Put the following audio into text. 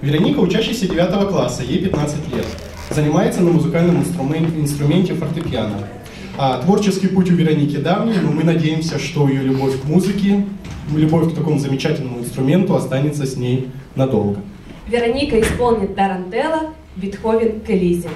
Вероника учащаяся 9 класса, ей 15 лет. Занимается на музыкальном инструменте, инструменте фортепиано. А, творческий путь у Вероники давний, но мы надеемся, что ее любовь к музыке, любовь к такому замечательному инструменту останется с ней надолго. Вероника исполнит Тарантелла, Бетховен, Келизин.